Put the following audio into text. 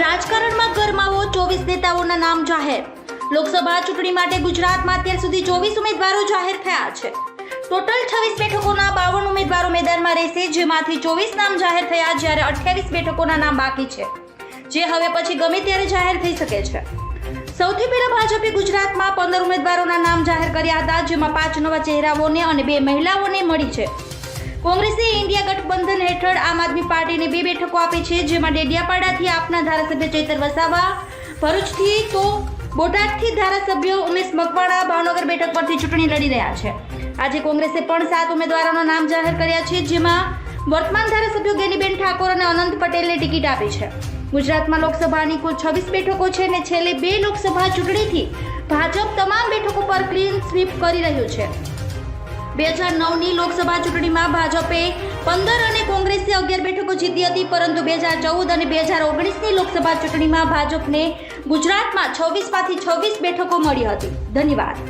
રાજકારણમાં ગરમાવો ચોવીસ નેતાઓના નામ જાહેર. લોકસભા ચૂંટણી માટે ગુજરાતમાં અત્યાર સુધી ચોવીસ ઉમેદવારો જાહેર થયા છે. ટોટલ છવ્વીસ બેઠકોના બાવન ઉમેદવારો મેદાનમાં રહેશે, જેમાંથી ચોવીસ નામ જાહેર થયા, જ્યારે અઠ્યાવીસ બેઠકોના નામ બાકી છે. જે હવે પછી ગમે ત્યારે જાહેર થઈ શકે છે. સૌથી પહેલા ભાજપે ગુજરાતમાં પંદર ઉમેદવારોના નામ જાહેર કર્યા હતા, જેમાં પાંચ નવા ચહેરાઓને અને બે મહિલાઓને મળી છે. કોંગ્રેસે ઇન્ડિયા ગઠબંધન હેઠળ આમ આદમી પાર્ટીને બે બેઠકો આપી છે, જેમાં ડેડિયાપાડાથી આપના ધારાસભ્ય ચેતર વસાવા, ભરૂચથી તો બોટાદથી ધારાસભ્ય ઉમેશ મકવાણા, ભાવનગર બેઠક પરથી ચૂંટણી લડી રહ્યા છે. આજે કોંગ્રેસે પણ સાત ઉમેદવારોના નામ જાહેર કર્યા છે, જેમાં વર્તમાન ધારાસભ્યો ગેનીબેન ઠાકોર અને અનંત પટેલને ટિકિટ આપી છે. ગુજરાતમાં લોકસભાની કુલ છવ્વીસ બેઠકો છે અને છેલ્લે બે લોકસભા ચૂંટણીથી ભાજપ તમામ બેઠકો પર ક્લીન સ્વીપ કરી રહ્યું છે. બે હજાર નવની લોકસભા ચૂંટણીમાં ભાજપે પંદર અને કોંગ્રેસે અગિયાર બેઠકો જીતી હતી, પરંતુ બે હજાર ચૌદ અને બે હજાર ઓગણીસની લોકસભા ચૂંટણીમાં ભાજપને ગુજરાતમાં છવ્વીસમાંથી છવ્વીસ બેઠકો મળી હતી. ધન્યવાદ.